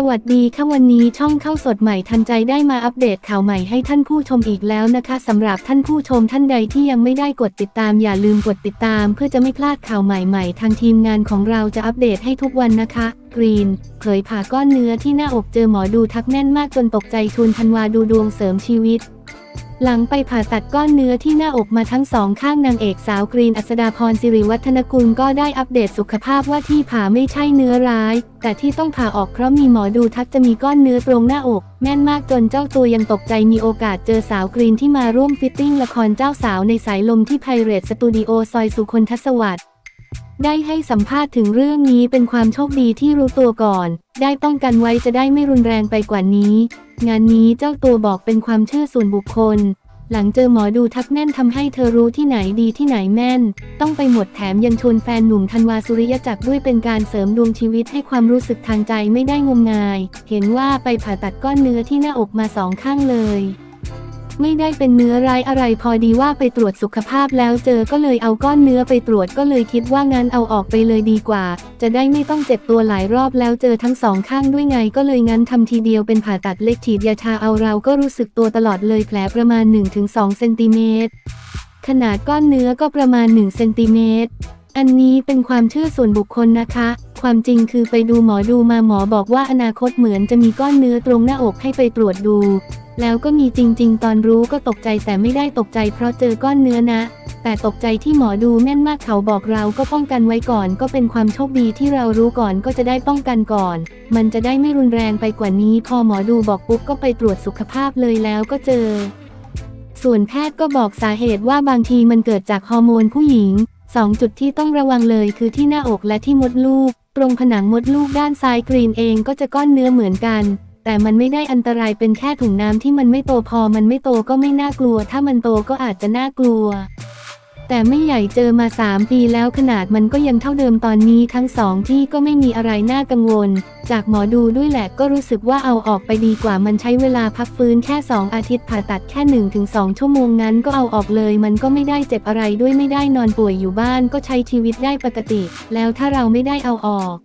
สวัสดีค่ะวันนี้ช่องเข้าสดใหม่ทันใจได้มาอัปเดตข่าวใหม่ให้ท่านผู้ชมอีกแล้วนะคะสำหรับท่านผู้ชมท่านใดที่ยังไม่ได้กดติดตามอย่าลืมกดติดตาม เพื่อจะไม่พลาดข่าวใหม่ๆ ทางทีมงานของเราจะอัปเดตให้ทุกวันนะคะ กรีนเผยผ่าก้อนเนื้อที่หน้าอกเจอหมอดูทักแน่นมากจนตกใจชวนธันวาดูดวงเสริมชีวิต หลังไปผ่าตัดก้อนเนื้อที่หน้าอกมาทั้งสองข้างนางเอกสาวกรีนอัศดาพรสิริวัฒนกุลก็ได้อัปเดตสุขภาพว่าที่ผ่าไม่ใช่เนื้อร้าย แต่ที่ต้องผ่าออกเพราะมีหมอดูทักจะมีก้อนเนื้อตรงหน้าอก แม่นมากจนเจ้าตัวยังตกใจมีโอกาสเจอสาวกรีนที่มาร่วมฟิตติ้งละครเจ้าสาวในสายลมที่ไพเรตสตูดิโอซอยสุคนทศวรรษได้ให้สัมภาษณ์ถึงเรื่องนี้เป็นความโชคดีที่รู้ตัวก่อน ได้ป้องกันไว้จะได้ไม่รุนแรงไปกว่านี้ งานนี้เจ้าตัวบอกเป็นความเชื่อส่วนบุคคล หลังเจอหมอดูทักแน่นทำให้เธอรู้ที่ไหนดีที่ไหนแม่น ต้องไปหมดแถมยังชวนแฟนหนุ่มธันวาสุริยจักรด้วยเป็นการเสริมดวงชีวิตให้ความรู้สึกทางใจไม่ได้งมงาย เห็นว่าไปผ่าตัดก้อนเนื้อที่หน้าอกมาสองข้างเลย ไม่ได้เป็นเนื้อร้ายอะไรพอดีว่าไปตรวจสุขภาพแล้วเจอก็เลยเอาก้อนเนื้อไปตรวจก็เลยคิดว่างั้นเอาออกไปเลยดีกว่า จะได้ไม่ต้องเจ็บตัวหลายรอบแล้วเจอทั้งสองข้างด้วยไงก็เลยงั้นทำทีเดียวเป็นผ่าตัดเล็กฉีดยาชาเอาเราก็รู้สึกตัวตลอดเลยแผลประมาณ 1-2 เซนติเมตรขนาดก้อนเนื้อก็ประมาณ1เซนติเมตรอันนี้เป็นความเชื่อส่วนบุคคลนะคะ ความจริงคือไปดูหมอดูมาหมอบอกว่าอนาคตเหมือนจะมีก้อนเนื้อตรงหน้าอกให้ไปตรวจดู แล้วก็มีจริง ๆ ตอนรู้ก็ตกใจแต่ไม่ได้ตกใจเพราะเจอก้อนเนื้อนะ แต่ตกใจที่หมอดูแม่นมากเขาบอกเราก็ป้องกันไว้ก่อนก็เป็นความโชคดีที่เรารู้ก่อนก็จะได้ป้องกันก่อน มันจะได้ไม่รุนแรงไปกว่านี้ พอหมอดูบอกปุ๊บก็ไปตรวจสุขภาพเลยแล้วก็เจอ ส่วนแพทย์ก็บอกสาเหตุว่าบางทีมันเกิดจากฮอร์โมนผู้หญิงสองจุดที่ต้องระวังเลยคือที่หน้าอกและที่มดลูก ตรงผนังมดลูกด้านซ้ายกรีนเองก็จะก้อนเนื้อเหมือนกัน แต่มันไม่ได้อันตรายเป็นแค่ถุงน้ำที่มันไม่โตพอมันไม่โตก็ไม่น่ากลัว ถ้ามันโตก็อาจจะน่ากลัว แต่ไม่ใหญ่เจอมา 3 ปีแล้วขนาดมันก็ยังเท่าเดิมตอนนี้ทั้งสองที่ก็ไม่มีอะไรน่ากังวล จากหมอดูด้วยแหละก็รู้สึกว่าเอาออกไปดีกว่ามันใช้เวลาพักฟื้นแค่ 2 อาทิตย์ผ่าตัดแค่ 1-2 ชั่วโมงนั้นก็เอาออกเลย มันก็ไม่ได้เจ็บอะไรด้วยไม่ได้นอนป่วยอยู่บ้านก็ใช้ชีวิตได้ปกติ แล้วถ้าเราไม่ได้เอาออก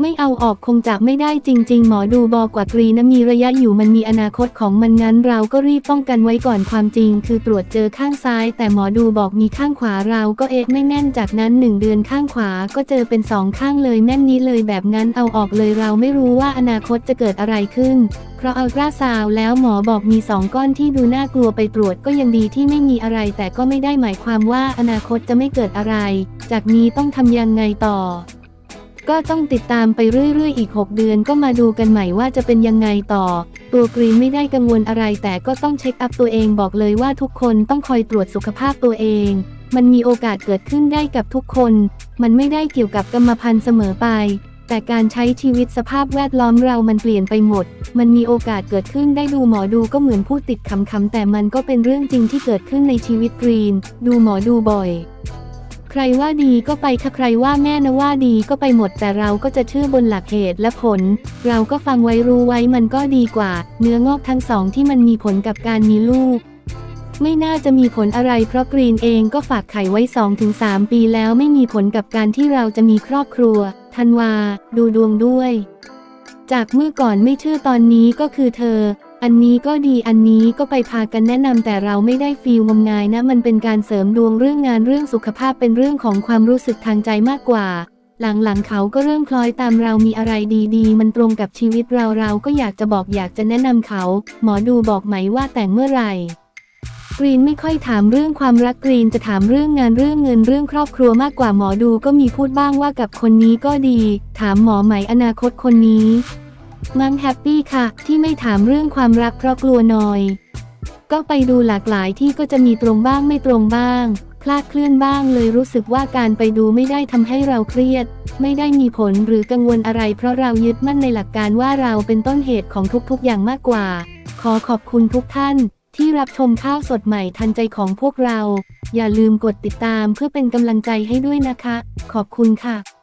ไม่เอาออกคงจะไม่ได้จริง ๆ หมอดูบอกกว่ากรีนะมีระยะอยู่มันมีอนาคตของมันงั้นเราก็รีบป้องกันไว้ก่อนความจริง คือตรวจเจอข้างซ้าย แต่หมอดูบอกมีข้างขวาเราก็เอะไม่แน่นจากนั้นหนึ่งเดือนข้างขวาก็เจอเป็นสองข้างเลยแน่นนี้เลยแบบนั้นเอาออกเลยเราไม่รู้ว่าอนาคตจะเกิดอะไรขึ้น เพราะอัลตราซาวแล้วหมอบอกมีสองก้อนที่ดูน่ากลัวไปตรวจก็ยังดีที่ไม่มีอะไร แต่ก็ไม่ได้หมายความว่าอนาคตจะไม่เกิดอะไร จากนี้ต้องทำยังไงต่อ ก็ต้องติดตามไปเรื่อยๆ อีก 6 เดือนก็มาดูกันใหม่ว่าจะเป็นยังไงต่อ ตัวกรีนไม่ได้กังวลอะไรแต่ก็ต้องเช็คอัพตัวเองบอกเลยว่าทุกคนต้องคอยตรวจสุขภาพตัวเอง มันมีโอกาสเกิดขึ้นได้กับทุกคน มันไม่ได้เกี่ยวกับกรรมพันธุ์เสมอไป แต่การใช้ชีวิตสภาพแวดล้อมเรามันเปลี่ยนไปหมด มันมีโอกาสเกิดขึ้นได้ดูหมอดูก็เหมือนพูดติดคำๆแต่มันก็เป็นเรื่องจริงที่เกิดขึ้นในชีวิตกรีน ดูหมอดูบ่อย รว่าดีก็ไปค่ะใครว่าแม่นะว่าดีก็ไปหมดแต่เราก็จะเชื่อบนหลักเหตุและผล เราก็ฟังไว้รู้ไว้มันก็ดีกว่า เนื้องอกทั้งสองที่มันมีผลกับการมีลูก ไม่น่าจะมีผลอะไรเพราะกรีนเองก็ฝากไข่ไว้ 2-3 ปีแล้วไม่มีผลกับการที่เราจะมีครอบครัวธันวา ดูดวงด้วย จากเมื่อก่อนไม่เชื่อตอนนี้ก็คือเธอ อันนี้ก็ดีอันนี้ก็ไปพากันแนะนำแต่เราไม่ได้ฟีลงมงายนะ มันเป็นการเสริมดวงเรื่องงานเรื่องสุขภาพเป็นเรื่องของความรู้สึกทางใจมากกว่า หลังๆเขาก็เริ่มคล้อยตามเรามีอะไรดีๆ มันตรงกับชีวิตเราเราก็อยากจะบอกอยากจะแนะนำเขา หมอดูบอกไหมว่าแต่งเมื่อไหร่กรีนไม่ค่อยถามเรื่องความรักกรีนจะถามเรื่องงานเรื่องเงินเรื่องครอบครัวมากกว่าหมอดูก็มีพูดบ้างว่ากับคนนี้ก็ดี ถามหมอไหมอนาคตคนนี้ มังแฮปปี้ค่ะ ที่ไม่ถามเรื่องความรักเพราะกลัวนอย ก็ไปดูหลากหลายที่ก็จะมีตรงบ้างไม่ตรงบ้าง คลาดเคลื่อนบ้างเลยรู้สึกว่าการไปดูไม่ได้ทำให้เราเครียด ไม่ได้มีผลหรือกังวลอะไร เพราะเรายึดมั่นในหลักการว่าเราเป็นต้นเหตุของทุกๆ อย่างมากกว่า ขอขอบคุณทุกท่านที่รับชมข้าวสดใหม่ทันใจของพวกเรา อย่าลืมกดติดตามเพื่อเป็นกำลังใจให้ด้วยนะคะ ขอบคุณค่ะ